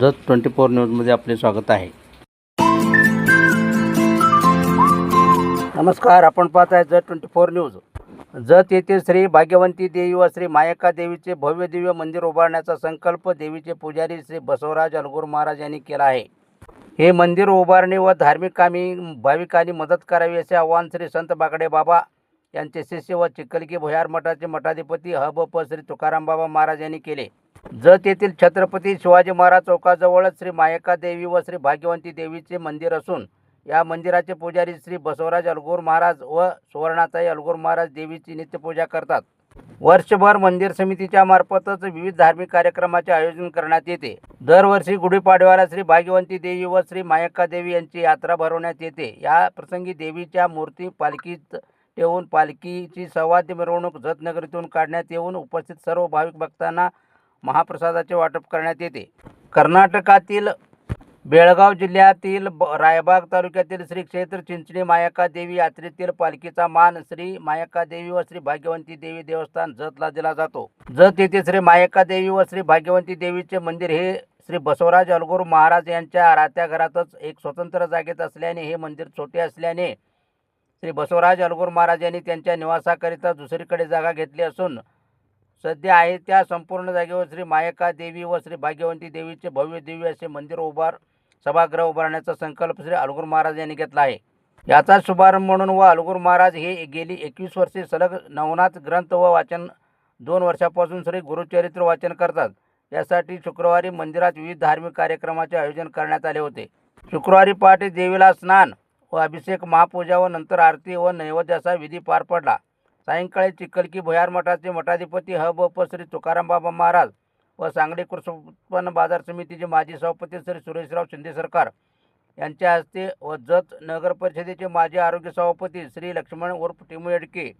Jat twenty four न्यूजमध्ये आपले स्वागत आहे. नमस्कार आपण पाहत आहे Jath twenty four news. Jath येथे श्री भाग्यवंती देवी व श्री मायका देवीचे भव्य दिव्य मंदिर उभारण्याचा संकल्प देवीचे पुजारी श्री बसवराज अलगूर महाराज यांनी केला आहे. हे मंदिर उभारणे व धार्मिक कामी भाविकांनी मदत करावी असे आवाहन श्री संत बागडे बाबा यांचे शिष्य व चिखलकी भुयार मठाचे मठाधिपती ह ब प श्री तुकाराम बाबा महाराज यांनी केले. जत येथील छत्रपती शिवाजी महाराज चौकाजवळच श्री मायका देवी व श्री भाग्यवंती देवीचे मंदिर असून या मंदिराचे पुजारी श्री बसवराज अलगोर महाराज व सुवर्णाताई अलगोर महाराज देवीची नित्यपूजा करतात. वर्षभर मंदिर समितीच्या मार्फतच विविध धार्मिक कार्यक्रमाचे आयोजन करण्यात येते. दरवर्षी गुढीपाडव्याला श्री भाग्यवंती देवी व श्री मायक्का देवी यांची यात्रा भरवण्यात येते. या प्रसंगी देवीच्या मूर्ती पालखीत ठेवून पालखीची सवाद्य मिरवणूक जतनगरीतून काढण्यात येऊन उपस्थित सर्व भाविक भक्तांना महाप्रसादाचे वाटप करण्यात येते. कर्नाटकातील बेळगाव जिल्ह्यातील ब रायबाग तालुक्यातील श्री क्षेत्र चिंचणी मायक्का देवी यात्रेतील पालखीचा मान श्री मायक्का देवी व श्री भाग्यवंती देवी देवस्थान जतला दिला जातो. जत येथे श्री मायक्का देवी व श्री भाग्यवंती देवीचे मंदिर हे श्री बसवराज अलगोर महाराज यांच्या राहत्या घरातच एक स्वतंत्र जागेत असल्याने हे मंदिर छोटे असल्याने श्री बसवराज अलगोर महाराज यांनी त्यांच्या निवासाकरिता दुसरीकडे जागा घेतली असून सध्या आहे त्या संपूर्ण जागेवर श्री मायका देवी व श्री भाग्यवंती देवीचे भव्य दिव्य असे मंदिर उभार सभागृह उभारण्याचा संकल्प श्री अलगुर महाराज यांनी घेतला आहे. याचा शुभारंभ म्हणून व अलगुर महाराज हे गेली एकवीस वर्षे सलग नवनाथ ग्रंथ व वाचन दोन वर्षापासून श्री गुरुचरित्र वाचन करतात. यासाठी शुक्रवारी मंदिरात विविध धार्मिक कार्यक्रमाचे आयोजन करण्यात आले होते. शुक्रवारी पहाटे देवीला स्नान व अभिषेक महापूजा व नंतर आरती व नैवेद्याचा विधी पार पडला. सायंकाळी चिखलकी भुयार मठाचे मठाधिपती ह. ब. प. श्री तुकाराम बाबा महाराज व सांगली कृषी उत्पन्न बाजार समितीचे माजी सभापती श्री सुरेशराव शिंदे सरकार यांच्या हस्ते व जत नगर परिषदेचे माजी आरोग्य सभापती श्री लक्ष्मण उर्फ टिमू येडके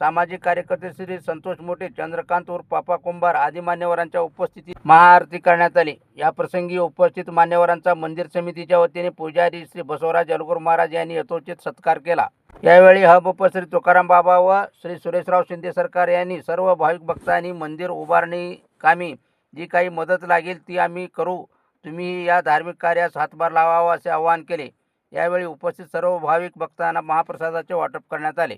सामाजिक कार्यकर्ते श्री संतोष मोठे चंद्रकांत उर्फ पापा कुंभार आदी मान्यवरांच्या उपस्थितीत महाआरती करण्यात आली. या प्रसंगी उपस्थित मान्यवरांचा मंदिर समितीच्या वतीने पुजारी श्री बसवराज अलगूर महाराज यांनी यथोचित सत्कार केला. यावेळी ह श्री तुकाराम बाबा व श्री सुरेशराव शिंदे सरकार यांनी सर्व भाविक भक्तांनी मंदिर उभारणी कामी जी काही मदत लागेल ती आम्ही करू. तुम्ही या धार्मिक कार्यास हातभार लावावा असे आवाहन केले. यावेळी उपस्थित सर्व भाविक भक्तांना महाप्रसादाचे वाटप करण्यात आले.